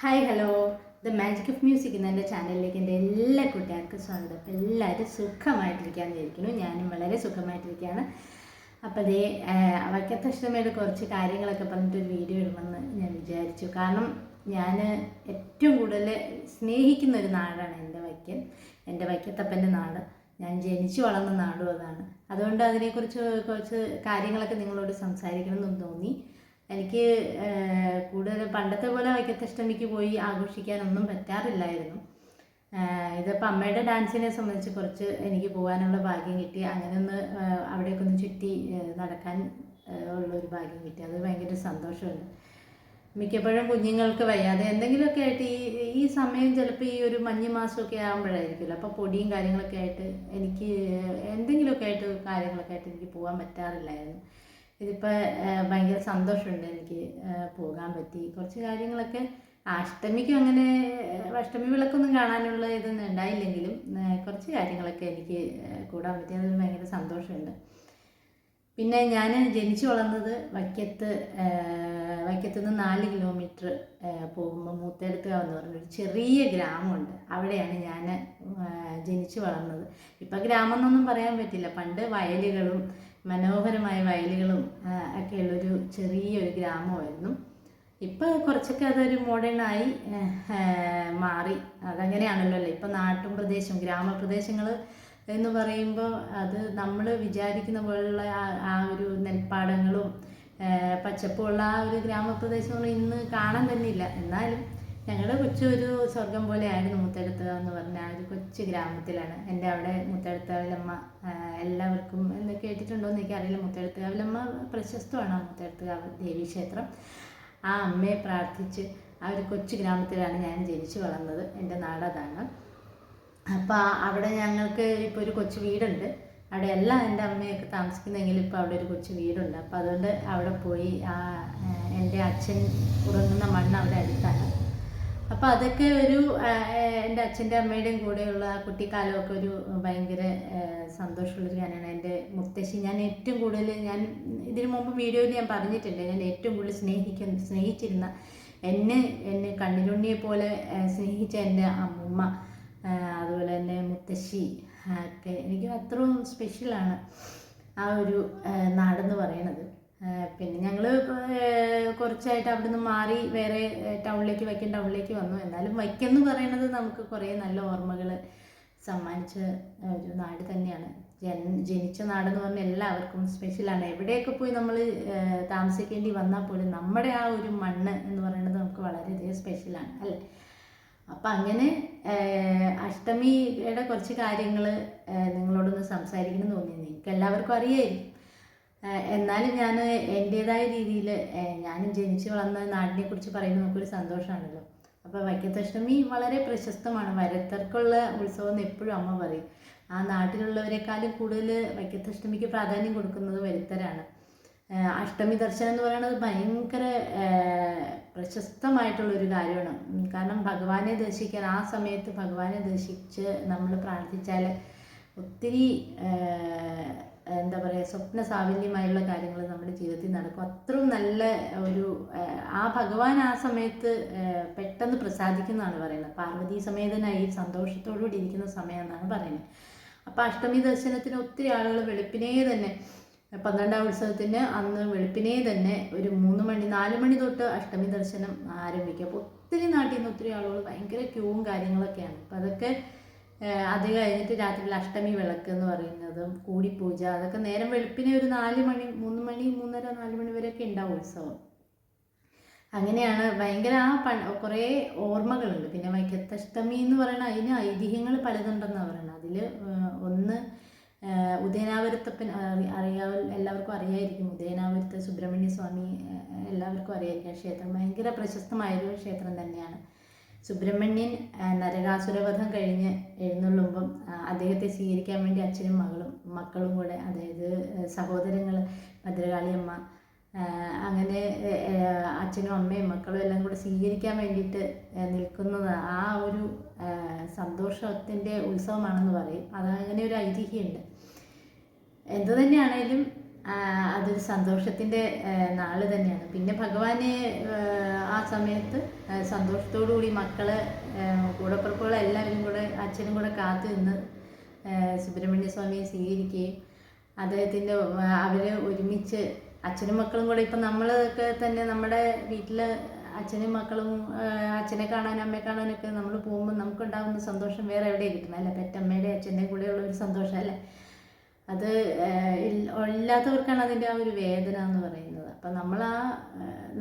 Hi hello the magic of music എന്ന എന്റെ ചാനലിലേക്ക് എന്റെ എല്ലാ കൂട്ടുകാർക്കും സ്വാഗതം. എല്ലാവരും സുഖമായിട്ടിരിക്കാൻ വിചാരിക്കുന്നു. ഞാനും വളരെ സുഖമായിട്ടിരിക്കുകയാണ്. അപ്പോൾ അതേ വൈക്കത്തഷ്ടമയുടെ കുറച്ച് കാര്യങ്ങളൊക്കെ പറഞ്ഞിട്ട് ഒരു വീഡിയോ ഇടണമെന്ന് ഞാൻ വിചാരിച്ചു. കാരണം ഞാൻ ഏറ്റവും കൂടുതൽ സ്നേഹിക്കുന്ന ഒരു നാടാണ് എന്റെ വൈക്കൻ എന്റെ വൈക്കത്തപ്പന്റെ നാട്. ഞാൻ ജനിച്ചു വളർന്ന നാടും അതാണ്. അതുകൊണ്ട് അതിനെക്കുറിച്ച് കുറച്ച് കാര്യങ്ങളൊക്കെ നിങ്ങളോട് സംസാരിക്കണമെന്ന് തോന്നി. എനിക്ക് കൂടുതൽ പണ്ടത്തെ പോലെ വൈക്കത്തഷ്ടമിക്ക് പോയി ആഘോഷിക്കാനൊന്നും പറ്റാറില്ലായിരുന്നു. ഇതിപ്പോൾ അമ്മയുടെ ഡാൻസിനെ സംബന്ധിച്ച് കുറച്ച് എനിക്ക് പോകാനുള്ള ഭാഗ്യം കിട്ടി. അങ്ങനെ ഒന്ന് അവിടെയൊക്കെ ഒന്ന് ചുറ്റി നടക്കാൻ ഉള്ള ഉള്ളൊരു ഭാഗ്യം കിട്ടി. അത് ഭയങ്കര സന്തോഷമുണ്ട്. മിക്കപ്പോഴും കുഞ്ഞുങ്ങൾക്ക് വയ്യാതെ എന്തെങ്കിലുമൊക്കെ ആയിട്ട് ഈ ഈ സമയം ചിലപ്പോൾ ഈ ഒരു മഞ്ഞ് മാസമൊക്കെ ആകുമ്പോഴായിരിക്കുമല്ലോ അപ്പോൾ പൊടിയും കാര്യങ്ങളൊക്കെ ആയിട്ട് എനിക്ക് എന്തെങ്കിലുമൊക്കെ ആയിട്ട് കാര്യങ്ങളൊക്കെ ആയിട്ട് എനിക്ക് പോകാൻ പറ്റാറില്ലായിരുന്നു. ഇതിപ്പോൾ ഭയങ്കര സന്തോഷമുണ്ട് എനിക്ക് പോകാൻ പറ്റി. കുറച്ച് കാര്യങ്ങളൊക്കെ അഷ്ടമിക്കും അങ്ങനെ അഷ്ടമി വിളക്കൊന്നും കാണാനുള്ള ഇതൊന്നും ഉണ്ടായില്ലെങ്കിലും കുറച്ച് കാര്യങ്ങളൊക്കെ എനിക്ക് കൂടാൻ പറ്റി. അതിൽ ഭയങ്കര സന്തോഷമുണ്ട്. പിന്നെ ഞാൻ ജനിച്ചു വളർന്നത് വൈക്കത്ത് വൈക്കത്ത് നിന്ന് നാല് കിലോമീറ്റർ പോകുമ്പോൾ മൂത്തേടത്തുകാവ് എന്ന് പറഞ്ഞൊരു ചെറിയ ഗ്രാമമുണ്ട്. അവിടെയാണ് ഞാൻ ജനിച്ചു വളർന്നത്. ഇപ്പം ഗ്രാമം എന്നൊന്നും പറയാൻ പറ്റില്ല. പണ്ട് വയലുകളും മനോഹരമായ വയലുകളും ഒക്കെയുള്ളൊരു ചെറിയൊരു ഗ്രാമമായിരുന്നു. ഇപ്പോൾ കുറച്ചൊക്കെ അതൊരു മോഡേണായി മാറി. അതങ്ങനെയാണല്ലോ അല്ലേ? ഇപ്പം നാട്ടും പ്രദേശം ഗ്രാമപ്രദേശങ്ങൾ എന്ന് പറയുമ്പോൾ അത് നമ്മൾ വിചാരിക്കുന്ന പോലുള്ള ആ- ഒരു നെൽപ്പാടങ്ങളും പച്ചപ്പുള്ള ആ ഒരു ഗ്രാമപ്രദേശങ്ങൾ ഇന്ന് കാണാൻ തന്നെ ഇല്ല. എന്നാലും ഞങ്ങളുടെ കൊച്ചു ഒരു സ്വർഗം പോലെയായിരുന്നു മുത്തടുത്തുക എന്ന് പറഞ്ഞ ഒരു കൊച്ചു ഗ്രാമത്തിലാണ്. എന്റെ അവിടെ മുത്തടുത്താവിലമ്മ എല്ലാവർക്കും എന്ന് കേട്ടിട്ടുണ്ടോ എന്ന് എനിക്കറിയില്ല. മുത്തടുത്തുകാവിലമ്മ പ്രശസ്തമാണ് ആ മുത്തടുത്തുകാവ് ദേവീക്ഷേത്രം. ആ അമ്മയെ പ്രാർത്ഥിച്ച് ആ ഒരു കൊച്ചു ഗ്രാമത്തിലാണ് ഞാൻ ജനിച്ചു വളർന്നത്. എന്റെ നാടതാണ്. അപ്പോൾ അവിടെ ഞങ്ങൾക്ക് ഇപ്പോൾ ഒരു കൊച്ചു വീടുണ്ട്. അവിടെ എല്ലാം എന്റെ അമ്മയൊക്കെ താമസിക്കുന്നെങ്കിലും ഇപ്പോൾ അവിടെ ഒരു കൊച്ചു വീടുണ്ട്. അപ്പോൾ അതുകൊണ്ട് അവിടെ പോയി ആ എന്റെ അച്ഛൻ ഉറങ്ങുന്ന മണ്ണ് അവിടെ അടുത്താണ്. അപ്പോൾ അതൊക്കെ ഒരു എന്റെ അച്ഛന്റെ അമ്മയുടെയും കൂടെയുള്ള ആ കുട്ടിക്കാലമൊക്കെ ഒരു ഭയങ്കര സന്തോഷമുള്ളൊരു കാര്യമാണ് എന്റെ മുത്തശ്ശി ഞാൻ ഏറ്റവും കൂടുതൽ ഞാൻ ഇതിനു മുമ്പ് വീഡിയോയിൽ ഞാൻ പറഞ്ഞിട്ടുണ്ട് ഞാൻ ഏറ്റവും കൂടുതൽ സ്നേഹിക്കുന്ന സ്നേഹിച്ചിരുന്ന എന്നെ എന്നെ കണ്ണിലുണ്ണിയെ പോലെ സ്നേഹിച്ച എന്റെ അമ്മ അതുപോലെ തന്നെ മുത്തശ്ശി ഒക്കെ എനിക്ക് അത്രയും സ്പെഷ്യലാണ് ആ ഒരു നാടെന്ന് പറയണത്. പിന്നെ ഞങ്ങൾ കുറച്ചായിട്ട് അവിടെ നിന്ന് മാറി വേറെ ടൗണിലേക്ക് വയ്ക്കും ടൗണിലേക്ക് വന്നു. എന്നാലും വയ്ക്കെന്ന് പറയുന്നത് നമുക്ക് കുറേ നല്ല ഓർമ്മകൾ സമ്മാനിച്ച ഒരു നാട് തന്നെയാണ്. ജൻ ജനിച്ച നാടെന്ന് പറഞ്ഞാൽ എല്ലാവർക്കും സ്പെഷ്യലാണ് എവിടെയൊക്കെ പോയി നമ്മൾ താമസിക്കേണ്ടി വന്നാൽ പോലും നമ്മുടെ ആ ഒരു മണ്ണ് എന്ന് പറയുന്നത് നമുക്ക് വളരെയധികം സ്പെഷ്യലാണ് അല്ലേ? അപ്പം അങ്ങനെ അഷ്ടമിയുടെ കുറച്ച് കാര്യങ്ങൾ നിങ്ങളോടൊന്ന് സംസാരിക്കണം തോന്നി നിങ്ങൾക്ക് എല്ലാവർക്കും അറിയായിരിക്കും. എന്നാലും ഞാൻ എന്റേതായ രീതിയിൽ ഞാനും ജനിച്ചു വളർന്ന നാടിനെ കുറിച്ച് പറയുമ്പോൾ നമുക്കൊരു സന്തോഷമാണല്ലോ അപ്പോൾ വൈക്കത്തഷ്ടമി വളരെ പ്രശസ്തമാണ്. വരത്തർക്കുള്ള ഉത്സവം എന്ന് എപ്പോഴും അമ്മ പറയും. ആ നാട്ടിലുള്ളവരെക്കാളും കൂടുതൽ വൈക്കത്തഷ്ടമിക്ക് പ്രാധാന്യം കൊടുക്കുന്നത് വരുത്തരാണ്. അഷ്ടമി ദർശനം എന്ന് പറയുന്നത് ഭയങ്കര പ്രശസ്തമായിട്ടുള്ള ഒരു കാര്യമാണ്. കാരണം ഭഗവാനെ ദർശിക്കാൻ ആ സമയത്ത് ഭഗവാനെ ദർശിച്ച് നമ്മൾ പ്രാർത്ഥിച്ചാൽ ഒത്തിരി എന്താ പറയുക സ്വപ്ന സാഫല്യമായുള്ള കാര്യങ്ങൾ നമ്മുടെ ജീവിതത്തിൽ നടക്കും. അത്രയും നല്ല ഒരു ആ ഭഗവാൻ ആ സമയത്ത് പെട്ടെന്ന് പ്രസാദിക്കുന്നതാണ് പറയുന്നത്. പാർവതി സമേതനായി സന്തോഷത്തോടുകൂടി ഇരിക്കുന്ന സമയം എന്നാണ് പറയുന്നത്. അപ്പോൾ അഷ്ടമി ദർശനത്തിന് ഒത്തിരി ആളുകൾ വെളുപ്പിനേ തന്നെ പന്ത്രണ്ടാം ഉത്സവത്തിന് അന്ന് വെളുപ്പിനേ തന്നെ ഒരു മൂന്ന് മണി നാല് മണി തൊട്ട് അഷ്ടമി ദർശനം ആരംഭിക്കും. അപ്പോൾ ഒത്തിരി നാട്ടിൽ നിന്ന് ഒത്തിരി ആളുകൾ ഭയങ്കര ക്യൂവും കാര്യങ്ങളൊക്കെയാണ്. അപ്പോൾ അതൊക്കെ അത് കഴിഞ്ഞിട്ട് രാത്രിയിൽ അഷ്ടമി വിളക്ക് എന്ന് പറയുന്നതും കൂടിപ്പൂജ അതൊക്കെ നേരം വെളുപ്പിനെ ഒരു നാല് മണി മൂന്ന് മണി മൂന്നര നാല് മണി വരെയൊക്കെ ഉണ്ടാവും ഉത്സവം. അങ്ങനെയാണ് ഭയങ്കര ആ പ കുറേ ഓർമ്മകളുണ്ട്. പിന്നെ വൈക്കത്തഷ്ടമി എന്ന് പറയുന്ന അതിന് ഐതിഹ്യങ്ങൾ പലതുണ്ടെന്നാണ് പറയുന്നത് അതിൽ ഒന്ന് ഉദയനാപുരത്തപ്പൻ അറി- അറിയാവ എല്ലാവർക്കും അറിയായിരിക്കും. ഉദയനാപുരത്ത് സുബ്രഹ്മണ്യ സ്വാമി എല്ലാവർക്കും അറിയായിരിക്കും. ക്ഷേത്രം ഭയങ്കര പ്രശസ്തമായൊരു ക്ഷേത്രം തന്നെയാണ്. സുബ്രഹ്മണ്യൻ നരകാസുരവധം കഴിഞ്ഞ് എഴുന്നള്ളുമ്പം അദ്ദേഹത്തെ സ്വീകരിക്കാൻ വേണ്ടി അച്ഛനും മകളും മക്കളും കൂടെ അതായത് സഹോദരങ്ങൾ ഭദ്രകാളിയമ്മ അങ്ങനെ അച്ഛനും അമ്മയും മക്കളും എല്ലാം കൂടെ സ്വീകരിക്കാൻ വേണ്ടിയിട്ട് നിൽക്കുന്നത് ആ ഒരു സന്തോഷത്തിന്റെ ഉത്സവമാണെന്ന് പറയും. അത് അങ്ങനെ ഒരു ഐതിഹ്യമുണ്ട്. എന്തു തന്നെയാണേലും അതൊരു സന്തോഷത്തിന്റെ നാൾ തന്നെയാണ്. പിന്നെ ഭഗവാനെ ആ, സമയത്ത് സന്തോഷത്തോടുകൂടി സന്തോഷത്തോടു കൂടി മക്കൾ കൂടപ്പുറപ്പുകൾ എല്ലാവരും കൂടെ അച്ഛനും കൂടെ കാത്തു നിന്ന് സുബ്രഹ്മണ്യ സ്വാമിയെ സ്വീകരിക്കുകയും അദ്ദേഹത്തിന്റെ അവരെ ഒരുമിച്ച് അച്ഛനും മക്കളും കൂടെ ഇപ്പം നമ്മളൊക്കെ തന്നെ നമ്മുടെ വീട്ടിൽ അച്ഛനും മക്കളും അച്ഛനെ കാണാനും അമ്മയെ കാണാനൊക്കെ നമ്മൾ പോകുമ്പോൾ നമുക്കുണ്ടാകുന്ന സന്തോഷം വേറെ എവിടെയും കിട്ടുന്നത് അല്ലേ? പെറ്റമ്മയുടെ അച്ഛന്റെ കൂടെയുള്ള ഒരു സന്തോഷം അല്ലേ? അത് ഇല്ലാത്തവർക്കാണ് അതിന്റെ ആ ഒരു വേദന എന്ന് പറയുന്നത്. അപ്പം നമ്മൾ ആ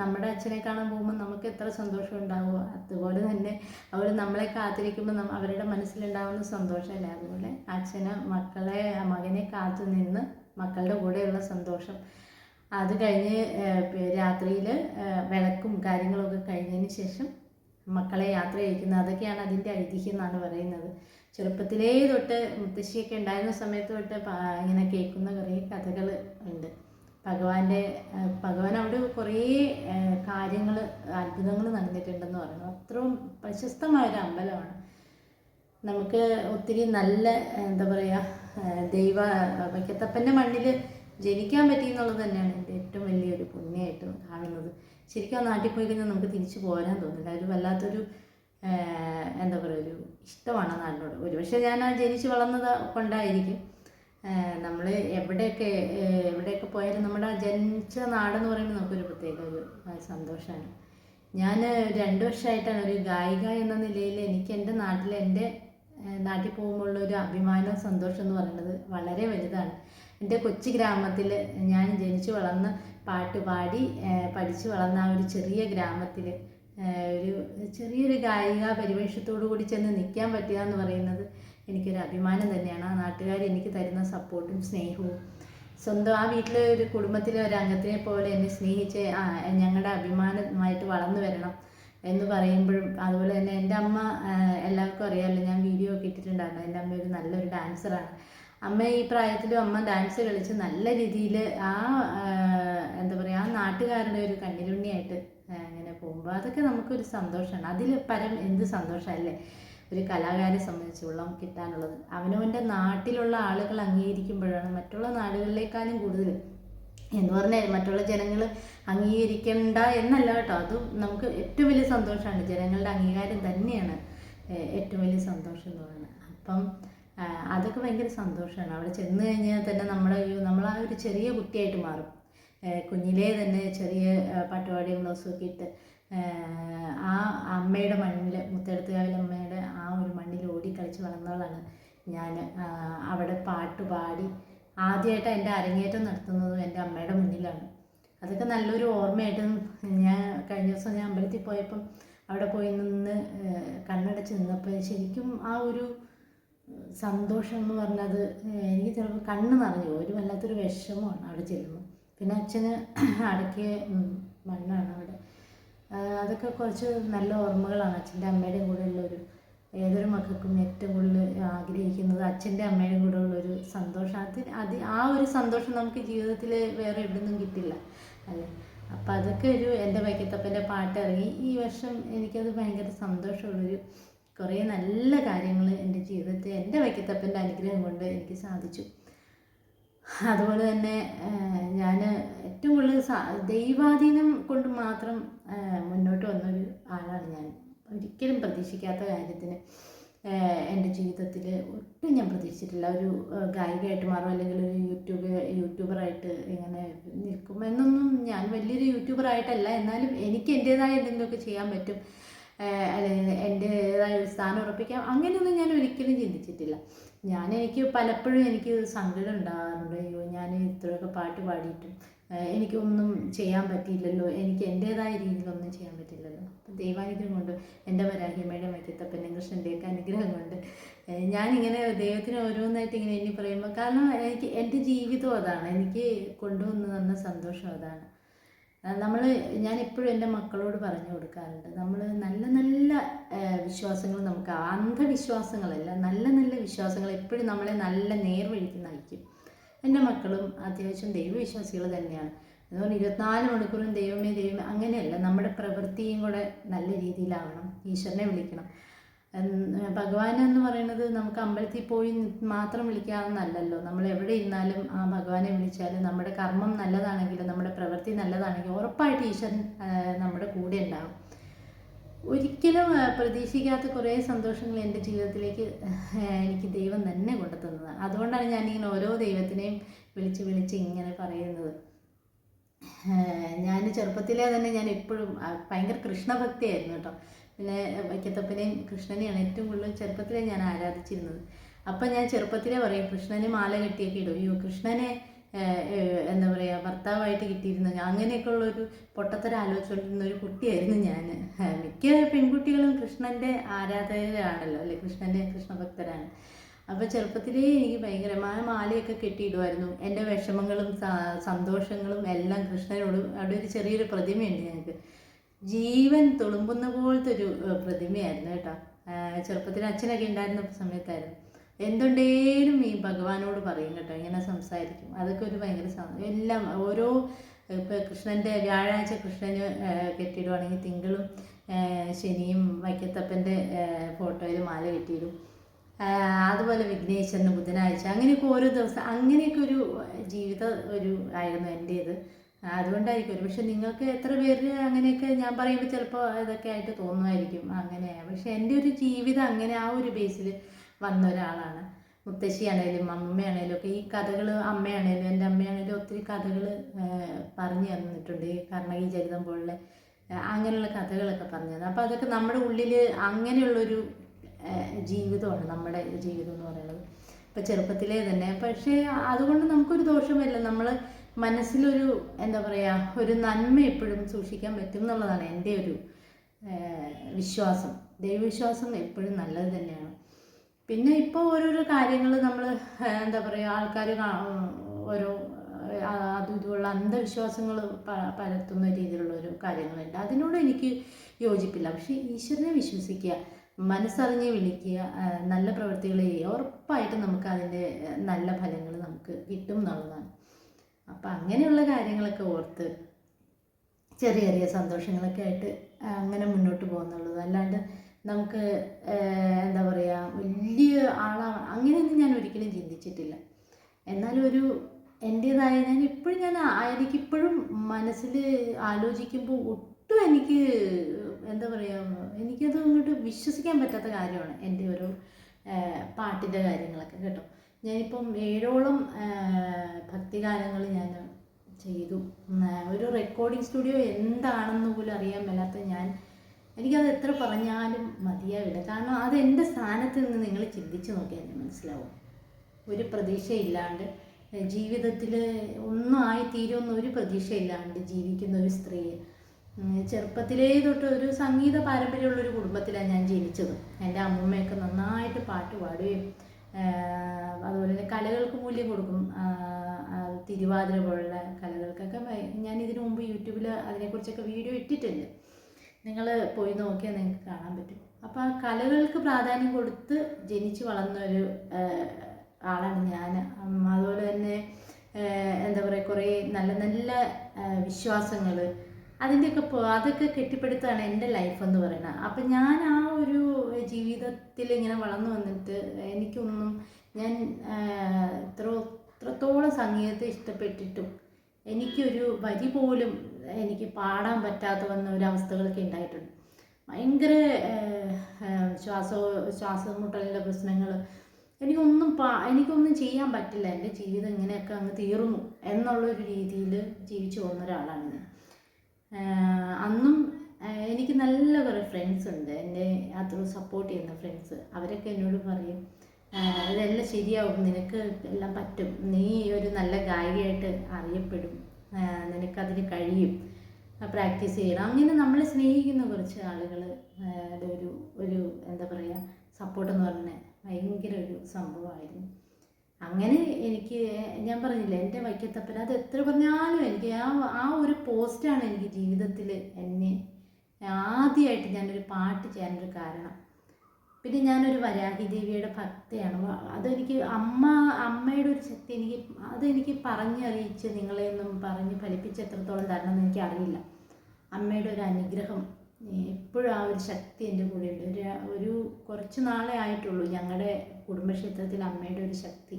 നമ്മുടെ അച്ഛനെ കാണാൻ പോകുമ്പോൾ നമുക്ക് എത്ര സന്തോഷം ഉണ്ടാവുമോ അതുപോലെ തന്നെ അവർ നമ്മളെ കാത്തിരിക്കുമ്പോൾ അവരുടെ മനസ്സിലുണ്ടാകുന്ന സന്തോഷമല്ലേ അതുപോലെ അച്ഛനെ മക്കളെ മകനെ കാത്തു നിന്ന് മക്കളുടെ കൂടെയുള്ള സന്തോഷം. അത് കഴിഞ്ഞ് രാത്രിയിൽ വിളക്കും കാര്യങ്ങളൊക്കെ കഴിഞ്ഞതിന് ശേഷം മക്കളെ യാത്ര ചെയ്യിക്കുന്നത് അതൊക്കെയാണ് അതിന്റെ ഐതിഹ്യം എന്നാണ് പറയുന്നത്. ചെറുപ്പത്തിലേ തൊട്ട് മുത്തശ്ശിയൊക്കെ ഉണ്ടായിരുന്ന സമയത്ത് തൊട്ട് ഇങ്ങനെ കേൾക്കുന്ന കുറേ കഥകൾ ഉണ്ട്. ഭഗവാന്റെ ഭഗവാൻ അവിടെ കുറേ കാര്യങ്ങൾ അത്ഭുതങ്ങൾ നടന്നിട്ടുണ്ടെന്ന് പറയുന്നു. അത്രയും പ്രശസ്തമായ ഒരു അമ്പലമാണ്. നമുക്ക് ഒത്തിരി നല്ല എന്താ പറയുക ദൈവ വൈക്കത്തപ്പന്റെ മണ്ണിൽ ജനിക്കാൻ പറ്റി എന്നുള്ളത് തന്നെയാണ് എന്റെ ഏറ്റവും വലിയൊരു പുണ്യമായിട്ട് കാണുന്നത്. ശരിക്കും ആ നാട്ടിൽ പോയി കഴിഞ്ഞാൽ നമുക്ക് തിരിച്ചു പോരാൻ തോന്നില്ല. ഒരു വല്ലാത്തൊരു എന്താ പറയുക ഇഷ്ടമാണ് നാടിനോട് ഒരുപക്ഷെ ഞാൻ ആ ജനിച്ച് വളർന്നത് കൊണ്ടായിരിക്കും. നമ്മൾ എവിടെയൊക്കെ എവിടെയൊക്കെ പോയാലും നമ്മുടെ ജനിച്ച നാടെന്ന് പറയുമ്പോൾ നമുക്കൊരു പ്രത്യേക ഒരു സന്തോഷമാണ് ഞാൻ രണ്ട് വർഷമായിട്ടാണ് ഒരു ഗായിക എന്ന നിലയിൽ എനിക്ക് എന്റെ നാട്ടിൽ എന്റെ നാട്ടിൽ പോകുമ്പോഴുള്ള ഒരു അഭിമാനവും സന്തോഷം എന്ന് പറയുന്നത് വളരെ വലുതാണ്. എന്റെ കൊച്ചു ഗ്രാമത്തിൽ ഞാൻ ജനിച്ചു വളർന്ന് പാട്ട് പാടി പഠിച്ചു വളർന്ന ആ ഒരു ചെറിയ ഗ്രാമത്തിൽ ഒരു ചെറിയൊരു ഗായിക പരിവേഷത്തോടു കൂടി ചെന്ന് നിൽക്കാൻ പറ്റുക എന്ന് പറയുന്നത് എനിക്കൊരു അഭിമാനം തന്നെയാണ്. ആ നാട്ടുകാർ എനിക്ക് തരുന്ന സപ്പോർട്ടും സ്നേഹവും. സ്വന്തം ആ വീട്ടിലെ ഒരു കുടുംബത്തിലെ ഒരു അംഗത്തിനെ പോലെ എന്നെ സ്നേഹിച്ച് ഞങ്ങളുടെ അഭിമാനമായിട്ട് വളർന്നു വരണം എന്ന് പറയുമ്പോഴും അതുപോലെ തന്നെ എന്റെ അമ്മ എല്ലാവർക്കും അറിയാമല്ലോ ഞാൻ വീഡിയോ ഒക്കെ ഇട്ടിട്ടുണ്ടായിരുന്നു. എന്റെ അമ്മ ഒരു നല്ലൊരു ഡാൻസറാണ് അമ്മ ഈ പ്രായത്തിലും അമ്മ ഡാൻസ് കളിച്ച് നല്ല രീതിയിൽ ആ എന്താ പറയുക ആ നാട്ടുകാരുടെ ഒരു കണ്ണിലുണ്ണിയായിട്ട് പോകുമ്പോൾ അതൊക്കെ നമുക്കൊരു സന്തോഷമാണ് അതിൽ പരം എന്ത് സന്തോഷമല്ലേ ഒരു കലാകാരെ സംബന്ധിച്ചോളം കിട്ടാനുള്ളത്. അവനവന്റെ നാട്ടിലുള്ള ആളുകൾ അംഗീകരിക്കുമ്പോഴാണ് മറ്റുള്ള നാടുകളിലേക്കാളും കൂടുതൽ. എന്ന് പറഞ്ഞാൽ മറ്റുള്ള ജനങ്ങൾ അംഗീകരിക്കണ്ട എന്നല്ല കേട്ടോ. അതും നമുക്ക് ഏറ്റവും വലിയ സന്തോഷമാണ് ജനങ്ങളുടെ അംഗീകാരം തന്നെയാണ് ഏറ്റവും വലിയ സന്തോഷം എന്ന് പറയുന്നത്. അപ്പം അതൊക്കെ ഭയങ്കര സന്തോഷമാണ് അവിടെ ചെന്ന് കഴിഞ്ഞാൽ തന്നെ നമ്മളെ നമ്മൾ ആ ഒരു ചെറിയ കുട്ടിയായിട്ട് മാറും. കുഞ്ഞിലേ തന്നെ ചെറിയ പാട്ടുപാടിയും ബ്ലൗസും ഒക്കെ ഇട്ട് ആ അമ്മയുടെ മണ്ണിൽ മുത്തെടുത്തുകാവിലെ അമ്മയുടെ ആ ഒരു മണ്ണിൽ ഓടിക്കളിച്ച് വളർന്നവളാണ് ഞാൻ അവിടെ പാട്ട് പാടി ആദ്യമായിട്ട് എന്റെ അരങ്ങേറ്റം നടത്തുന്നതും എന്റെ അമ്മയുടെ മുന്നിലാണ്. അതൊക്കെ നല്ലൊരു ഓർമ്മയായിട്ട് ഞാൻ കഴിഞ്ഞ ദിവസം ഞാൻ അമ്പലത്തിൽ പോയപ്പം അവിടെ പോയി നിന്ന് കണ്ണടച്ച് നിന്നപ്പോൾ ശരിക്കും ആ ഒരു സന്തോഷം എന്ന് പറഞ്ഞത് എനിക്ക് ചിലപ്പോൾ കണ്ണ് നിറഞ്ഞു ഒരു വല്ലാത്തൊരു വിഷമമാണ് അവിടെ ചെല്ലുമ്പോൾ. പിന്നെ അച്ഛന് അടക്കിയ മണ്ണാണ് അവിടെ. അതൊക്കെ കുറച്ച് നല്ല ഓർമ്മകളാണ്. അച്ഛന്റെ അമ്മയുടെയും കൂടെ ഉള്ളൊരു ഏതൊരു മക്കൾക്കും ഏറ്റവും കൂടുതൽ ആഗ്രഹിക്കുന്നത് അച്ഛന്റെ അമ്മയുടെയും കൂടെ ഉള്ളൊരു സന്തോഷം അത് അത് ആ ഒരു സന്തോഷം നമുക്ക് ജീവിതത്തിൽ വേറെ എവിടെ നിന്നും കിട്ടില്ല. അല്ലേ അപ്പം അതൊക്കെ ഒരു എന്റെ വൈക്കത്തപ്പന്റെ പാട്ട് ഇറങ്ങി ഈ വർഷം എനിക്കത് ഭയങ്കര സന്തോഷമുള്ളൊരു കുറേ നല്ല കാര്യങ്ങൾ എന്റെ ജീവിതത്തിൽ എന്റെ വൈക്കത്തപ്പന്റെ അനുഗ്രഹം കൊണ്ട് എനിക്ക് സാധിച്ചു. അതുപോലെ തന്നെ ഞാൻ ഏറ്റവും കൂടുതൽ ദൈവാധീനം കൊണ്ട് മാത്രം മുന്നോട്ട് വന്നൊരു ആളാണ് ഞാൻ. ഒരിക്കലും പ്രതീക്ഷിക്കാത്ത കാര്യത്തിന് എന്റെ ജീവിതത്തിൽ ഒട്ടും ഞാൻ പ്രതീക്ഷിച്ചിട്ടില്ല. ഒരു ഗായികയായിട്ട് മാറും അല്ലെങ്കിൽ ഒരു യൂട്യൂബ് യൂട്യൂബറായിട്ട് ഇങ്ങനെ നിൽക്കും എന്നൊന്നും ഞാൻ വലിയൊരു യൂട്യൂബറായിട്ടല്ല. എന്നാലും എനിക്ക് എന്റേതായ എന്തെങ്കിലുമൊക്കെ ചെയ്യാൻ പറ്റും. അല്ലെങ്കിൽ എന്റേതായ ഒരു സ്ഥാനം ഉറപ്പിക്കാം. അങ്ങനെയൊന്നും ഞാൻ ഒരിക്കലും ചിന്തിച്ചിട്ടില്ല. ഞാൻ എനിക്ക് പലപ്പോഴും എനിക്ക് സങ്കടം ഉണ്ടാകാറുണ്ട്. അയ്യോ ഞാൻ ഇത്രയൊക്കെ പാട്ട് പാടിയിട്ടും എനിക്കൊന്നും ചെയ്യാൻ പറ്റിയില്ലല്ലോ. എനിക്ക് എന്റേതായ രീതിയിലൊന്നും ചെയ്യാൻ പറ്റില്ലല്ലോ അപ്പം ദൈവാനുഗ്രഹം കൊണ്ട് എന്റെ വരാഹിമയുടെ മറ്റത്തപ്പന്റെ കൃഷ്ണന്റെയൊക്കെ അനുഗ്രഹം കൊണ്ട് ഞാനിങ്ങനെ ദൈവത്തിന് ഓരോന്നായിട്ട് ഇങ്ങനെ എണ്ണി പറയുമ്പോൾ കാരണം എനിക്ക് എന്റെ ജീവിതം അതാണ്. എനിക്ക് കൊണ്ടുവന്ന് തന്ന സന്തോഷം അതാണ്. നമ്മൾ ഞാൻ എപ്പോഴും എന്റെ മക്കളോട് പറഞ്ഞു കൊടുക്കാറുണ്ട്. നമ്മൾ നല്ല നല്ല വിശ്വാസങ്ങൾ നമുക്ക് അന്ധവിശ്വാസങ്ങളല്ല നല്ല നല്ല വിശ്വാസങ്ങൾ എപ്പോഴും നമ്മളെ നല്ല നേർവഴിക്ക് നയിക്കും എന്റെ മക്കളും അത്യാവശ്യം ദൈവവിശ്വാസികൾ തന്നെയാണ്. അതുകൊണ്ട് ഇരുപത്തിനാല് മണിക്കൂറും ദൈവമേ ദൈവമേ അങ്ങനെയല്ല നമ്മുടെ പ്രവൃത്തിയും കൂടെ നല്ല രീതിയിലാവണം. ഈശ്വരനെ വിളിക്കണം. ഭഗവാൻ എന്ന് പറയുന്നത് നമുക്ക് അമ്പലത്തിൽ പോയി മാത്രം വിളിക്കാമെന്നല്ലല്ലോ നമ്മൾ എവിടെ ഇരുന്നാലും ആ ഭഗവാനെ വിളിച്ചാൽ നമ്മുടെ കർമ്മം നല്ലതാണെങ്കിലും നമ്മുടെ പ്രവൃത്തി നല്ലതാണെങ്കിലും ഉറപ്പായിട്ട് ഈശ്വരൻ നമ്മുടെ കൂടെ ഉണ്ടാകും ഒരിക്കലും പ്രതീക്ഷിക്കാത്ത കുറേ സന്തോഷങ്ങൾ എന്റെ ജീവിതത്തിലേക്ക് എനിക്ക് ദൈവം തന്നെ കൊണ്ടുതന്നത് അതുകൊണ്ടാണ് ഞാനിങ്ങനെ ഓരോ ദൈവത്തിനെയും വിളിച്ച് വിളിച്ച് ഇങ്ങനെ പറയുന്നത്. ഞാൻ ചെറുപ്പത്തിലേ തന്നെ ഞാൻ എപ്പോഴും ഭയങ്കര കൃഷ്ണഭക്തിയായിരുന്നു കേട്ടോ. പിന്നെ വൈക്കത്തപ്പനെയും കൃഷ്ണനെയാണ് ഏറ്റവും കൂടുതൽ ചെറുപ്പത്തിലേ ഞാൻ ആരാധിച്ചിരുന്നത്. അപ്പം ഞാൻ ചെറുപ്പത്തിലേ പറയും കൃഷ്ണന് മാല കെട്ടിയൊക്കെ ഇടും. അയ്യോ കൃഷ്ണനെ എന്താ പറയുക ഭർത്താവായിട്ട് കിട്ടിയിരുന്ന. അങ്ങനെയൊക്കെ ഒരു പൊട്ടത്തരം ആലോചിച്ചുകൊണ്ടിരുന്ന ഒരു കുട്ടിയായിരുന്നു ഞാൻ മിക്ക പെൺകുട്ടികളും കൃഷ്ണന്റെ ആരാധകരാണല്ലോ അല്ലെ? കൃഷ്ണന്റെ കൃഷ്ണഭക്തരാണ്. അപ്പോൾ ചെറുപ്പത്തിലേ എനിക്ക് ഭയങ്കരമായ മാലയൊക്കെ കെട്ടിയിടുമായിരുന്നു. എന്റെ വിഷമങ്ങളും സന്തോഷങ്ങളും എല്ലാം കൃഷ്ണനോട് അവിടെ ഒരു ചെറിയൊരു പ്രതിമയുണ്ട് ഞങ്ങൾക്ക്. ജീവൻ തുളുമ്പുന്ന പോലത്തെ ഒരു പ്രതിമയായിരുന്നു കേട്ടോ. ചെറുപ്പത്തിൽ അച്ഛനൊക്കെ ഉണ്ടായിരുന്ന സമയത്തായിരുന്നു. എന്തുണ്ടേലും ഈ ഭഗവാനോട് പറയും കേട്ടോ ഇങ്ങനെ സംസാരിക്കും. അതൊക്കെ ഒരു ഭയങ്കര എല്ലാം ഓരോ ഇപ്പോൾ കൃഷ്ണന്റെ വ്യാഴാഴ്ച കൃഷ്ണന് കെട്ടിയിടുവാണെങ്കിൽ തിങ്കളും ശനിയും വൈക്കത്തപ്പന്റെ ഫോട്ടോയിൽ മാല കെട്ടിയിടും. അതുപോലെ വിഘ്നേശ്വരന് ബുധനാഴ്ച അങ്ങനെയൊക്കെ ഓരോ ദിവസം അങ്ങനെയൊക്കെ ഒരു ജീവിത ഒരു ആയിരുന്നു എന്റേത് അതുകൊണ്ടായിരിക്കും. പക്ഷെ നിങ്ങൾക്ക് എത്ര പേര് അങ്ങനെയൊക്കെ ഞാൻ പറയുമ്പോൾ ചിലപ്പോൾ ഇതൊക്കെ ആയിട്ട് തോന്നുമായിരിക്കും. അങ്ങനെ പക്ഷെ എന്റെ ഒരു ജീവിതം അങ്ങനെ ആ ഒരു ബേസിൽ വന്ന ഒരാളാണ്. മുത്തശ്ശിയാണേലും അമ്മയാണേലും ഒക്കെ ഈ കഥകൾ അമ്മയാണേലും എന്റെ അമ്മയാണേലും ഒത്തിരി കഥകൾ പറഞ്ഞു തന്നിട്ടുണ്ട്. ഈ കർണകീ ചരിതം പോലുള്ള അങ്ങനെയുള്ള കഥകളൊക്കെ പറഞ്ഞു തന്നെ. അപ്പോൾ അതൊക്കെ നമ്മുടെ ഉള്ളിൽ അങ്ങനെയുള്ളൊരു ജീവിതമാണ് നമ്മുടെ ജീവിതം എന്ന് പറയുന്നത്. ഇപ്പം ചെറുപ്പത്തിലേ തന്നെ. പക്ഷേ അതുകൊണ്ട് നമുക്കൊരു ദോഷമില്ല നമ്മൾ മനസ്സിലൊരു എന്താ പറയുക ഒരു നന്മ എപ്പോഴും സൂക്ഷിക്കാൻ പറ്റും എന്നുള്ളതാണ് എന്റെ ഒരു വിശ്വാസം. ദൈവവിശ്വാസം എപ്പോഴും നല്ലത് തന്നെയാണ്. പിന്നെ ഇപ്പോൾ ഓരോരോ കാര്യങ്ങൾ നമ്മൾ എന്താ പറയുക ആൾക്കാർ ഓരോ അതും ഇതുമുള്ള അന്ധവിശ്വാസങ്ങൾ പരത്തുന്ന രീതിയിലുള്ള ഒരു കാര്യങ്ങളുണ്ട്. അതിനോട് എനിക്ക് യോജിപ്പില്ല. പക്ഷേ ഈശ്വരനെ വിശ്വസിക്കുക മനസ്സറിഞ്ഞ് വിളിക്കുക നല്ല പ്രവൃത്തികൾ ചെയ്യുക ഉറപ്പായിട്ടും നമുക്ക് അതിന്റെ നല്ല ഫലങ്ങൾ നമുക്ക് കിട്ടും എന്നുള്ളതാണ്. അപ്പം അങ്ങനെയുള്ള കാര്യങ്ങളൊക്കെ ഓർത്ത് ചെറിയ ചെറിയ സന്തോഷങ്ങളൊക്കെ ആയിട്ട് അങ്ങനെ മുന്നോട്ട് പോകുന്നുള്ളത് അല്ലാണ്ട് നമുക്ക് എന്താ പറയുക വലിയ ആളാ അങ്ങനെയൊന്നും ഞാൻ ഒരിക്കലും ചിന്തിച്ചിട്ടില്ല. എന്നാലും ഒരു എന്റേതായ ഞാൻ ഇപ്പോഴും ഞാൻ എനിക്കിപ്പോഴും മനസ്സിൽ ആലോചിക്കുമ്പോൾ ഒട്ടും എനിക്ക് എന്താ പറയുക എനിക്കത് അങ്ങോട്ട് വിശ്വസിക്കാൻ പറ്റാത്ത കാര്യമാണ് എന്റെ ഒരു പാട്ടിന്റെ കാര്യങ്ങളൊക്കെ കേട്ടോ. ഞാനിപ്പം ഏഴോളം ഭക്തിഗാനങ്ങൾ ഞാൻ ചെയ്തു. ഒരു റെക്കോർഡിംഗ് സ്റ്റുഡിയോ എന്താണെന്ന് പോലും അറിയാൻ മേലാത്ത ഞാൻ എനിക്കത് എത്ര പറഞ്ഞാലും മതിയാവില്ല. കാരണം അത് എന്റെ സ്ഥാനത്ത് നിന്ന് നിങ്ങൾ ചിന്തിച്ച് നോക്കിയാൽ മനസ്സിലാവും. ഒരു പ്രതീക്ഷയില്ലാണ്ട് ജീവിതത്തിൽ ഒന്നും ആയി തീരുമെന്ന് ഒരു പ്രതീക്ഷയില്ലാണ്ട് ജീവിക്കുന്ന ഒരു സ്ത്രീ. ചെറുപ്പത്തിലേ തൊട്ട് ഒരു സംഗീത പാരമ്പര്യമുള്ളൊരു കുടുംബത്തിലാണ് ഞാൻ ജനിച്ചത് എന്റെ അമ്മൂമ്മയൊക്കെ നന്നായിട്ട് പാട്ട് പാടുകയും അതുപോലെ തന്നെ കലകൾക്ക് മൂല്യം കൊടുക്കും. തിരുവാതിര പോലുള്ള കലകൾക്കൊക്കെ ഞാൻ ഇതിനു മുമ്പ് യൂട്യൂബിൽ അതിനെക്കുറിച്ചൊക്കെ വീഡിയോ ഇട്ടിട്ടുണ്ട്. നിങ്ങൾ പോയി നോക്കിയാൽ നിങ്ങൾക്ക് കാണാൻ പറ്റും. അപ്പോൾ ആ കലകൾക്ക് പ്രാധാന്യം കൊടുത്ത് ജനിച്ചു വളർന്ന ഒരു ആളാണ് ഞാൻ അതുപോലെ തന്നെ എന്താ പറയുക കുറേ നല്ല നല്ല വിശ്വാസങ്ങൾ അതിന്റെയൊക്കെ അതൊക്കെ കെട്ടിപ്പടുത്താണ് എന്റെ ലൈഫ് എന്ന് പറയുന്നത്. അപ്പം ഞാൻ ആ ഒരു ജീവിതത്തിൽ ഇങ്ങനെ വളർന്നു വന്നിട്ട് എനിക്കൊന്നും ഞാൻ ഇത്ര ഇത്രത്തോളം സംഗീതത്തെ ഇഷ്ടപ്പെട്ടിട്ടും എനിക്കൊരു വരി പോലും എനിക്ക് പാടാൻ പറ്റാത്ത വന്ന ഒരു അവസ്ഥകളൊക്കെ ഉണ്ടായിട്ടുണ്ട്. ഭയങ്കര ശ്വാസോ ശ്വാസമുട്ടലിന്റെ പ്രശ്നങ്ങൾ എനിക്കൊന്നും പാ എനിക്കൊന്നും ചെയ്യാൻ പറ്റില്ല. എന്റെ ജീവിതം ഇങ്ങനെയൊക്കെ അങ്ങ് തീർന്നു എന്നുള്ളൊരു രീതിയിൽ ജീവിച്ചു പോകുന്ന ഒരാളാണ് ഞാൻ. അന്നും എനിക്ക് നല്ല കുറേ ഫ്രണ്ട്സ് ഉണ്ട്. എന്റെ അത്ര സപ്പോർട്ട് ചെയ്യുന്ന ഫ്രണ്ട്സ് അവരൊക്കെ എന്നോട് പറയും ഇതെല്ലാം ശരിയാവും. നിനക്ക് എല്ലാം പറ്റും. നീ ഒരു നല്ല ഗായികയായിട്ട് അറിയപ്പെടും. നിനക്കതിന് കഴിയും. പ്രാക്ടീസ് ചെയ്യണം. അങ്ങനെ നമ്മളെ സ്നേഹിക്കുന്ന കുറച്ച് ആളുകൾ ഒരു ഒരു എന്താ പറയുക സപ്പോർട്ട് എന്ന് പറഞ്ഞാൽ ഭയങ്കര ഒരു സംഭവമായിരുന്നു. അങ്ങനെ എനിക്ക് ഞാൻ പറഞ്ഞില്ല എന്റെ വൈക്കത്തപ്പൻ അത് എത്ര പറഞ്ഞാലും എനിക്ക് ആ ആ ഒരു പോസ്റ്റാണ് എനിക്ക് ജീവിതത്തിൽ എന്നെ ആദ്യമായിട്ട് ഞാനൊരു പാട്ട് ചെയ്യാനൊരു കാരണം. പിന്നെ ഞാനൊരു വരാഹി ദേവിയുടെ ഭക്തയാണ്. അതെനിക്ക് അമ്മ അമ്മയുടെ ഒരു ശക്തി എനിക്ക് അതെനിക്ക് പറഞ്ഞറിയിച്ച് നിങ്ങളെയൊന്നും പറഞ്ഞ് ഫലിപ്പിച്ച് എത്രത്തോളം തരണം എന്ന് എനിക്ക് അറിയില്ല അമ്മയുടെ ഒരു അനുഗ്രഹം എപ്പോഴും ആ ഒരു ശക്തി എന്റെ കൂടെ ഉണ്ട് ഒരു കുറച്ച് നാളേ ആയിട്ടുള്ളൂ ഞങ്ങളുടെ കുടുംബക്ഷേത്രത്തിൽ അമ്മയുടെ ഒരു ശക്തി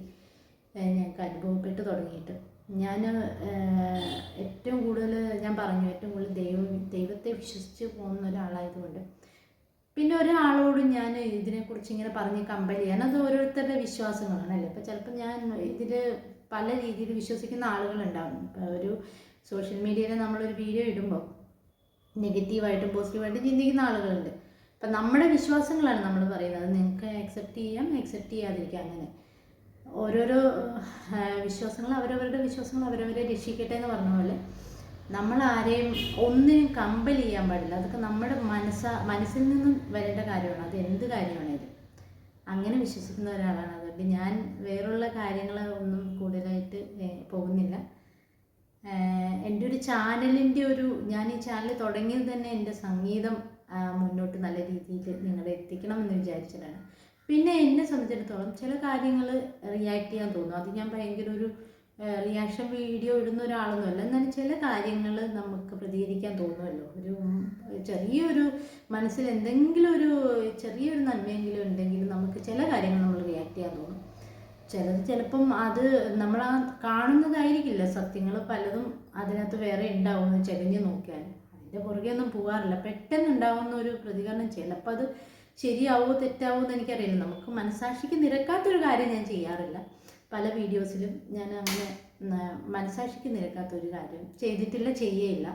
ഞങ്ങൾക്ക് അനുഭവപ്പെട്ട് തുടങ്ങിയിട്ട്. ഞാൻ ഏറ്റവും കൂടുതൽ ഞാൻ പറഞ്ഞു ഏറ്റവും കൂടുതൽ ദൈവം ദൈവത്തെ വിശ്വസിച്ച് പോകുന്ന ഒരാളായതുകൊണ്ട്. പിന്നെ ഒരാളോട് ഞാൻ ഇതിനെക്കുറിച്ച് ഇങ്ങനെ പറഞ്ഞ് കമ്പയർ ചെയ്യാൻ അത് ഓരോരുത്തരുടെ വിശ്വാസങ്ങളാണല്ലേ അപ്പോൾ ചിലപ്പോൾ ഞാൻ ഇതിൽ പല രീതിയിൽ വിശ്വസിക്കുന്ന ആളുകളുണ്ടാവും. ഒരു സോഷ്യൽ മീഡിയയിൽ നമ്മളൊരു വീഡിയോ ഇടുമ്പോൾ നെഗറ്റീവായിട്ടും പോസിറ്റീവായിട്ടും ചിന്തിക്കുന്ന ആളുകളുണ്ട്. അപ്പം നമ്മുടെ വിശ്വാസങ്ങളാണ് നമ്മൾ പറയുന്നത്. നിങ്ങൾക്ക് അക്സെപ്റ്റ് ചെയ്യാം അക്സെപ്റ്റ് ചെയ്യാതിരിക്കാം അങ്ങനെ. ഓരോരോ വിശ്വാസങ്ങൾ അവരവരുടെ വിശ്വാസങ്ങൾ അവരവരെ രക്ഷിക്കട്ടെ എന്ന് പറഞ്ഞ പോലെ നമ്മൾ ആരെയും ഒന്നിനും കമ്പൽ ചെയ്യാൻ പാടില്ല. അതൊക്കെ നമ്മുടെ മനസ്സ മനസ്സിൽ നിന്നും വരേണ്ട കാര്യമാണ്. അത് എന്ത് കാര്യമാണേലും. അങ്ങനെ വിശ്വസിക്കുന്ന ഒരാളാണ്. അതുകൊണ്ട് ഞാൻ വേറുള്ള കാര്യങ്ങൾ ഒന്നും കൂടുതലായിട്ട് പോകുന്നില്ല. എന്റെ ഒരു ചാനലിന്റെ ഒരു ഞാൻ ഈ ചാനൽ തുടങ്ങിയത് തന്നെ എന്റെ സംഗീതം മുന്നോട്ട് നല്ല രീതിയിൽ നിങ്ങളെ എത്തിക്കണം എന്ന് വിചാരിച്ചിട്ടാണ് പിന്നെ എന്നെ സംബന്ധിച്ചിടത്തോളം ചില കാര്യങ്ങൾ റിയാക്ട് ചെയ്യാൻ തോന്നും. അത് ഞാൻ ഭയങ്കര ഒരു റിയാക്ഷൻ വീഡിയോ ഇടുന്ന ഒരാളൊന്നുമല്ല എന്നാലും ചില കാര്യങ്ങൾ നമുക്ക് പ്രതികരിക്കാൻ തോന്നുമല്ലോ ഒരു ചെറിയൊരു മനസ്സിൽ എന്തെങ്കിലും ഒരു ചെറിയൊരു നന്മയെങ്കിലും ഉണ്ടെങ്കിലും നമുക്ക് ചില കാര്യങ്ങൾ നമ്മൾ റിയാക്ട് ചെയ്യാൻ തോന്നും. ചിലത് ചിലപ്പം അത് നമ്മൾ ആ കാണുന്നതായിരിക്കില്ല. സത്യങ്ങൾ പലതും അതിനകത്ത് വേറെ ഉണ്ടാവുമെന്ന് ചെകഞ്ഞ് നോക്കിയാൽ അതിന്റെ പുറകെ ഒന്നും പോകാറില്ല പെട്ടെന്ന് ഉണ്ടാവുന്ന ഒരു പ്രതികരണം ചിലപ്പോൾ അത് ശരിയാവോ തെറ്റാവോ എന്ന് എനിക്കറിയില്ല. നമുക്ക് മനസാക്ഷിക്ക് നിരക്കാത്തൊരു കാര്യം ഞാൻ ചെയ്യാറില്ല. പല വീഡിയോസിലും ഞാൻ അങ്ങനെ മനസാക്ഷിക്ക് നിരക്കാത്തൊരു കാര്യം ചെയ്തിട്ടില്ല ചെയ്യേയില്ല.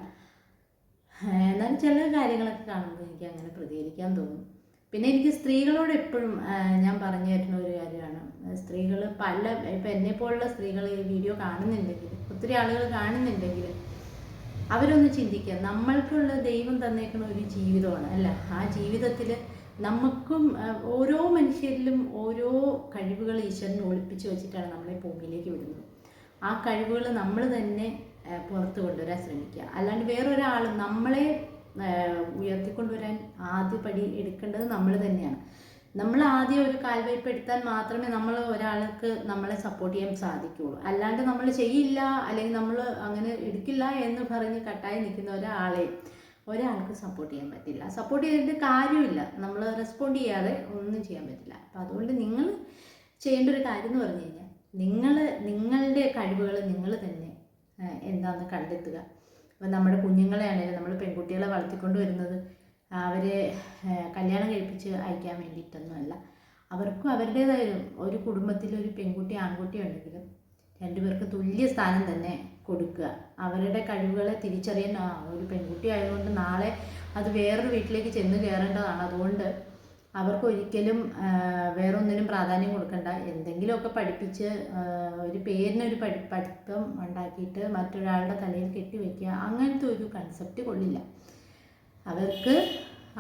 എന്നാലും ചില കാര്യങ്ങളൊക്കെ കാണുമ്പോൾ എനിക്ക് അങ്ങനെ പ്രതികരിക്കാൻ തോന്നും. പിന്നെ എനിക്ക് സ്ത്രീകളോട് എപ്പോഴും ഞാൻ പറഞ്ഞു തരുന്ന ഒരു കാര്യമാണ്. സ്ത്രീകൾ പല ഇപ്പം എന്നെ പോലുള്ള സ്ത്രീകൾ ഈ വീഡിയോ കാണുന്നുണ്ടെങ്കിൽ ഒത്തിരി ആളുകൾ കാണുന്നുണ്ടെങ്കിൽ അവരൊന്ന് ചിന്തിക്കുക. നമ്മൾക്കുള്ള ദൈവം തന്നേക്കുന്ന ഒരു ജീവിതമാണ് അല്ല? ആ ജീവിതത്തിൽ നമുക്കും ഓരോ മനുഷ്യരിലും ഓരോ കഴിവുകൾ ഈശ്വരൻ ഒളിപ്പിച്ച് വെച്ചിട്ടാണ് നമ്മളെ ഭൂമിയിലേക്ക് വിടുന്നത്. ആ കഴിവുകൾ നമ്മൾ തന്നെ പുറത്തു കൊണ്ടുവരാൻ ശ്രമിക്കുക. അല്ലാണ്ട് വേറൊരാൾ നമ്മളെ ഉയർത്തിക്കൊണ്ടുവരാൻ ആദ്യ പടി എടുക്കേണ്ടത് നമ്മൾ തന്നെയാണ്. നമ്മൾ ആദ്യം ഒരു കാൽവയ്പ് എടുത്താൽ മാത്രമേ നമ്മൾ ഒരാൾക്ക് നമ്മളെ സപ്പോർട്ട് ചെയ്യാൻ സാധിക്കുകയുള്ളൂ. അല്ലാണ്ട് നമ്മൾ ചെയ്യില്ല അല്ലെങ്കിൽ നമ്മൾ അങ്ങനെ എടുക്കില്ല എന്ന് പറഞ്ഞ് കട്ടായി നിൽക്കുന്ന ഒരാളെ ഒരാൾക്ക് സപ്പോർട്ട് ചെയ്യാൻ പറ്റില്ല. സപ്പോർട്ട് ചെയ്തിട്ട് കാര്യമില്ല. നമ്മൾ റെസ്പോണ്ട് ചെയ്യാതെ ഒന്നും ചെയ്യാൻ പറ്റില്ല. അപ്പം അതുകൊണ്ട് നിങ്ങൾ ചെയ്യേണ്ട ഒരു കാര്യം എന്ന് പറഞ്ഞു കഴിഞ്ഞാൽ നിങ്ങൾ നിങ്ങളുടെ കഴിവുകൾ നിങ്ങൾ തന്നെ എന്താണെന്ന് കണ്ടെത്തുക. അപ്പം നമ്മുടെ കുഞ്ഞുങ്ങളെ ആണെങ്കിലും നമ്മൾ പെൺകുട്ടികളെ വളർത്തിക്കൊണ്ട് വരുന്നത് അവരെ കല്യാണം കഴിപ്പിച്ച് അയക്കാൻ വേണ്ടിയിട്ടൊന്നുമല്ല. അവർക്കും അവരുടേതായ ഒരു കുടുംബത്തിൽ ഒരു പെൺകുട്ടി ആൺകുട്ടി ഉണ്ടെങ്കിലും രണ്ടുപേർക്ക് തുല്യ സ്ഥാനം തന്നെ കൊടുക്കുക. അവരുടെ കഴിവുകളെ തിരിച്ചറിയാൻ ഒരു പെൺകുട്ടി ആയതുകൊണ്ട് നാളെ അത് വേറൊരു വീട്ടിലേക്ക് ചെന്ന് കയറേണ്ടതാണ്. അതുകൊണ്ട് അവർക്ക് ഒരിക്കലും വേറൊന്നിനും പ്രാധാന്യം കൊടുക്കണ്ട. എന്തെങ്കിലുമൊക്കെ പഠിപ്പിച്ച് ഒരു പേരിനൊരു പഠി പഠിത്തം ഉണ്ടാക്കിയിട്ട് മറ്റൊരാളുടെ തലയിൽ കെട്ടിവെക്കുക അങ്ങനത്തെ ഒരു കൺസെപ്റ്റ് കൊള്ളില്ല. അവർക്ക്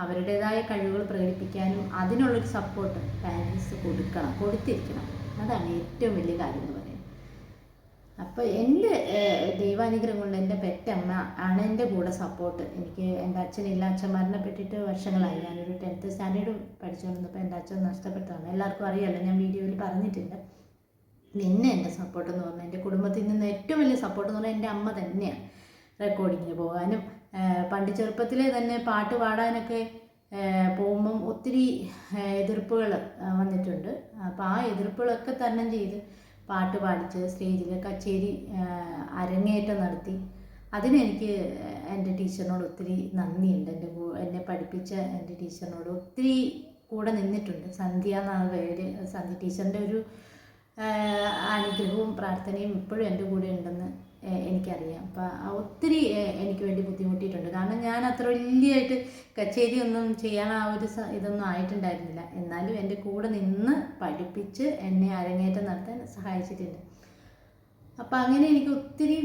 അവരുടേതായ കഴിവുകൾ പ്രകടിപ്പിക്കാനും അതിനുള്ളൊരു സപ്പോർട്ട് പാരൻസ് കൊടുക്കണം കൊടുത്തിരിക്കണം. അതാണ് ഏറ്റവും വലിയ കാര്യം അപ്പോൾ എന്റെ ദൈവാനുഗ്രഹം കൊണ്ട് എന്റെ പെറ്റമ്മ ആണ് എന്റെ കൂടെ സപ്പോർട്ട് എനിക്ക് എന്റെ ഇല്ല അച്ഛൻ മരണപ്പെട്ടിട്ട് വർഷങ്ങളായി. ഞാനൊരു ടെൻത്ത് സ്റ്റാൻഡേർഡ് പഠിച്ചുകൊണ്ടിരുന്നപ്പോൾ എന്റെ അച്ഛൻ നഷ്ടപ്പെട്ടതാണ്. എല്ലാവർക്കും അറിയാമല്ലോ ഞാൻ വീഡിയോയിൽ പറഞ്ഞിട്ടുണ്ട്. നിന്നെ എന്റെ സപ്പോർട്ട് എന്ന് പറഞ്ഞാൽ എന്റെ കുടുംബത്തിൽ നിന്ന് ഏറ്റവും വലിയ സപ്പോർട്ട് എന്ന് പറഞ്ഞാൽ എന്റെ അമ്മ തന്നെയാണ് റെക്കോർഡിങ്ങിന് പോകാനും. പണ്ട് ചെറുപ്പത്തിലെ തന്നെ പാട്ട് പാടാനൊക്കെ പോകുമ്പം ഒത്തിരി എതിർപ്പുകൾ വന്നിട്ടുണ്ട്. അപ്പോൾ ആ എതിർപ്പുകളൊക്കെ തരണം ചെയ്ത് പാട്ട് പാടിച്ച് സ്റ്റേജിൽ കച്ചേരി അരങ്ങേറ്റം നടത്തി. അതിനെനിക്ക് എന്റെ ടീച്ചറിനോട് ഒത്തിരി നന്ദിയുണ്ട്. എന്റെ എന്നെ പഠിപ്പിച്ച എന്റെ ടീച്ചറിനോട് ഒത്തിരി കൂടെ നിന്നിട്ടുണ്ട്. സന്ധ്യ എന്നാണ് പേര് സന്ധ്യ ടീച്ചറിന്റെ ഒരു അനുഗ്രഹവും പ്രാർത്ഥനയും ഇപ്പോഴും എന്റെ കൂടെ ഉണ്ടെന്ന് എനിക്കറിയാം. അപ്പം ഒത്തിരി എനിക്ക് വേണ്ടി ബുദ്ധിമുട്ടിയിട്ടുണ്ട്. കാരണം ഞാൻ അത്ര വലിയായിട്ട് കച്ചേരി ഒന്നും ചെയ്യാൻ ആ ഒരു ഇതൊന്നും ആയിട്ടുണ്ടായിരുന്നില്ല. എന്നാലും എന്റെ കൂടെ നിന്ന് പഠിപ്പിച്ച് എന്നെ അരങ്ങേറ്റം നടത്താൻ സഹായിച്ചിട്ടുണ്ട്. അപ്പം അങ്ങനെ എനിക്ക് ഒത്തിരി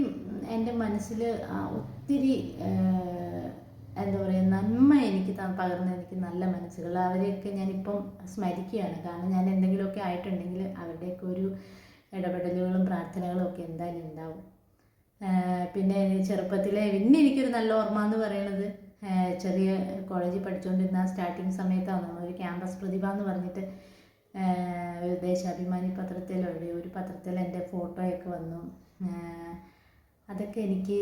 എന്റെ മനസ്സിൽ ഒത്തിരി എന്താ പറയുക നന്മ എനിക്ക് പകർന്ന എനിക്ക് നല്ല മനസ്സുകൾ. അവരെയൊക്കെ ഞാനിപ്പം സ്മരിക്കുകയാണ്. കാരണം ഞാൻ എന്തെങ്കിലുമൊക്കെ ആയിട്ടുണ്ടെങ്കിൽ അവരുടെയൊക്കെ ഒരു ഇടപെടലുകളും പ്രാർത്ഥനകളും ഒക്കെ എന്തായാലും ഉണ്ടാവും. പിന്നെ ചെറുപ്പത്തിലെ പിന്നെ എനിക്കൊരു നല്ല ഓർമ്മ എന്ന് പറയുന്നത് ചെറിയ കോളേജിൽ പഠിച്ചുകൊണ്ടിരുന്ന സ്റ്റാർട്ടിങ് സമയത്താണ്? ഒരു ക്യാമ്പസ് പ്രതിഭ എന്ന് പറഞ്ഞിട്ട് ദേശാഭിമാനി പത്രത്തിലോ എവിടെയോ ഒരു പത്രത്തിൽ എന്റെ ഫോട്ടോയൊക്കെ വന്നു. അതൊക്കെ എനിക്ക്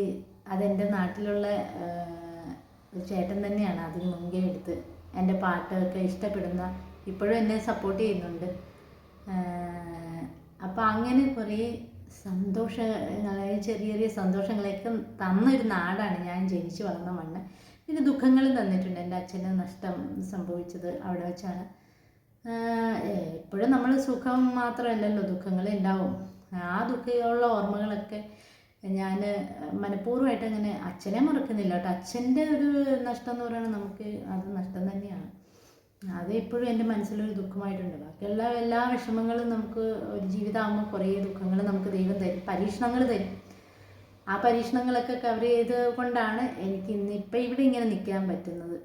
അതെന്റെ നാട്ടിലുള്ള ചേട്ടൻ തന്നെയാണ് അതിന് മുൻകൈ എടുത്ത് എന്റെ പാട്ടൊക്കെ ഇഷ്ടപ്പെടുന്ന ഇപ്പോഴും എന്നെ സപ്പോർട്ട് ചെയ്യുന്നുണ്ട്. അപ്പോൾ അങ്ങനെ കുറേ സന്തോഷങ്ങളെ ചെറിയ ചെറിയ സന്തോഷങ്ങളൊക്കെ തന്നൊരു നാടാണ്. ഞാൻ ജനിച്ചു വളർന്ന മണ്ണ്. പിന്നെ ദുഃഖങ്ങളും തന്നിട്ടുണ്ട്. എന്റെ അച്ഛന് നഷ്ടം സംഭവിച്ചത് അവിടെ വെച്ചാണ്. എപ്പോഴും നമ്മൾ സുഖം മാത്രമല്ലല്ലോ. ദുഃഖങ്ങൾ ഉണ്ടാവും. ആ ദുഃഖമുള്ള ഓർമ്മകളൊക്കെ ഞാൻ മനഃപൂർവമായിട്ട് അങ്ങനെ അച്ഛനെ മറക്കുന്നില്ല കേട്ടോ. അച്ഛന്റെ ഒരു നഷ്ടം എന്ന് പറയുന്നത് നമുക്ക് അത് നഷ്ടം തന്നെയാണ്. അത് എപ്പോഴും എന്റെ മനസ്സിലൊരു ദുഃഖമായിട്ടുണ്ട്. ബാക്കിയുള്ള എല്ലാ വിഷമങ്ങളും നമുക്ക് ഒരു ജീവിതമാകുമ്പോൾ കുറേ ദുഃഖങ്ങൾ നമുക്ക് ദൈവം തരും. പരീക്ഷണങ്ങൾ തരും. ആ പരീക്ഷണങ്ങളൊക്കെ കവർ ചെയ്ത് കൊണ്ടാണ് എനിക്ക് ഇന്ന് ഇപ്പം ഇവിടെ ഇങ്ങനെ നിൽക്കാൻ പറ്റുന്നത്.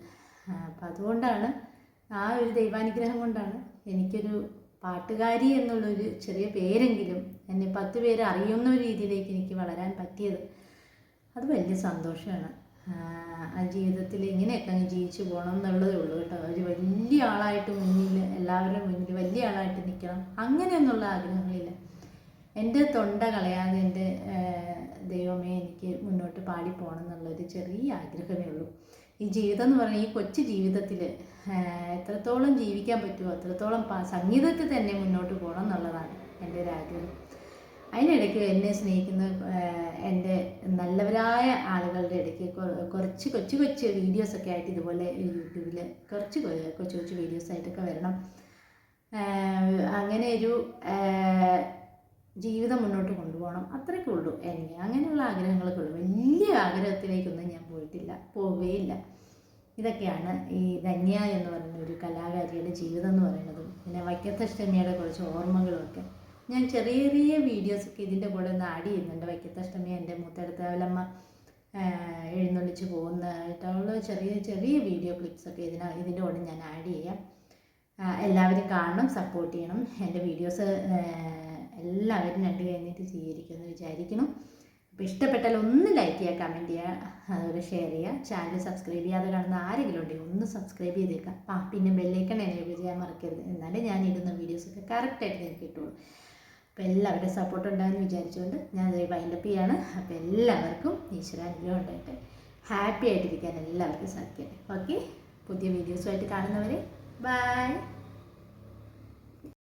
അപ്പം അതുകൊണ്ടാണ് ആ ഒരു ദൈവാനുഗ്രഹം കൊണ്ടാണ് എനിക്കൊരു പാട്ടുകാരി എന്നുള്ളൊരു ചെറിയ പേരെങ്കിലും എന്നെ പത്ത് പേര് അറിയുന്ന ഒരു രീതിയിലേക്ക് എനിക്ക് വളരാൻ പറ്റിയത്. അത് വലിയ സന്തോഷമാണ്. ആ ജീവിതത്തിൽ ഇങ്ങനെയൊക്കെ അങ്ങ് ജീവിച്ചു പോകണം എന്നുള്ളതേ ഉള്ളൂ കേട്ടോ. ഒരു വലിയ ആളായിട്ട് മുന്നിൽ എല്ലാവരുടെ മുന്നിൽ വലിയ ആളായിട്ട് നിൽക്കണം. അങ്ങനെയൊന്നുള്ള ആഗ്രഹങ്ങളില്ല. എന്റെ തൊണ്ട കളയാതെ എന്റെ ദൈവമേ എനിക്ക് മുന്നോട്ട് പാടി പോകണം എന്നുള്ളൊരു ചെറിയ ആഗ്രഹമേ ഉള്ളൂ. ഈ ജീവിതം എന്ന് പറഞ്ഞാൽ ഈ കൊച്ചു ജീവിതത്തിൽ എത്രത്തോളം ജീവിക്കാൻ പറ്റുമോ അത്രത്തോളം സംഗീതത്തിൽ തന്നെ മുന്നോട്ട് പോകണം എന്നുള്ളതാണ് എന്റെ ഒരു ആഗ്രഹം. അതിനിടയ്ക്ക് എന്നെ സ്നേഹിക്കുന്ന എന്റെ നല്ലവരായ ആളുകളുടെ ഇടയ്ക്ക് കുറച്ച് കൊച്ചു കൊച്ചു വീഡിയോസൊക്കെ ആയിട്ട് ഇതുപോലെ യൂട്യൂബിൽ കുറച്ച് കൊച്ചു കൊച്ചു വീഡിയോസ് ആയിട്ടൊക്കെ വരണം. അങ്ങനെ ഒരു ജീവിതം മുന്നോട്ട് കൊണ്ടുപോകണം. അത്രയ്ക്കേ ഉള്ളൂ. എന്നെ അങ്ങനെയുള്ള ആഗ്രഹങ്ങളൊക്കെ ഉള്ളൂ. വലിയ ആഗ്രഹത്തിലേക്കൊന്നും ഞാൻ പോയിട്ടില്ല. പോവുകയില്ല ഇതൊക്കെയാണ് ഈ ധന്യ എന്ന് പറയുന്ന ഒരു കലാകാരിയുടെ ജീവിതം എന്ന് പറയുന്നതും പിന്നെ വൈക്കത്തഷ്ടമിയുടെ കുറച്ച് ഓർമ്മകളുമൊക്കെ ഞാൻ ചെറിയ ചെറിയ വീഡിയോസൊക്കെ ഇതിന്റെ കൂടെ ഒന്ന് ആഡ് ചെയ്യുന്നുണ്ട്. വൈക്കത്തഷ്ടമി എന്റെ മൂത്തടുത്തവലമ്മ എഴുന്നള്ളിച്ച് പോകുന്നതായിട്ടുള്ള ചെറിയ ചെറിയ വീഡിയോ ക്ലിപ്സൊക്കെ ഇതിന ഇതിന്റെ കൂടെ ഞാൻ ആഡ് ചെയ്യാം. എല്ലാവരും കാണണം സപ്പോർട്ട് ചെയ്യണം. എന്റെ വീഡിയോസ് എല്ലാവരും രണ്ട് കഴിഞ്ഞിട്ട് സ്വീകരിക്കുമെന്ന് വിചാരിക്കുന്നു. അപ്പോൾ ഇഷ്ടപ്പെട്ടാൽ ഒന്ന് ലൈക്ക് ചെയ്യുക കമന്റ് ചെയ്യുക അതുപോലെ ഷെയർ ചെയ്യുക. ചാനൽ സബ്സ്ക്രൈബ് ചെയ്യാതെ കാണുന്ന ആരെങ്കിലും ഉണ്ടെങ്കിൽ ഒന്ന് സബ്സ്ക്രൈബ് ചെയ്തേക്കാം പിന്നെ ബെല്ലൈക്കൺ എനേബിൾ ചെയ്യാൻ മറക്കരുത്. എന്നാലേ ഞാൻ ഇടുന്ന വീഡിയോസൊക്കെ കറക്റ്റായിട്ട് നിങ്ങൾക്ക് കിട്ടുള്ളൂ. അപ്പോൾ എല്ലാവരുടെ സപ്പോർട്ട് ഉണ്ടാകുമെന്ന് വിചാരിച്ചുകൊണ്ട് ഞാൻ വൈൻഡ് വൈൻഡപ്പ് ചെയ്യാണ്. അപ്പോൾ എല്ലാവർക്കും ഈശ്വര അനുഗ്രഹം ഉണ്ടായിട്ട് ഹാപ്പി ആയിട്ടിരിക്കാൻ എല്ലാവർക്കും സാധിക്കട്ടെ. ഓക്കെ പുതിയ വീഡിയോസുമായിട്ട് കാണുന്നവരെ ബൈ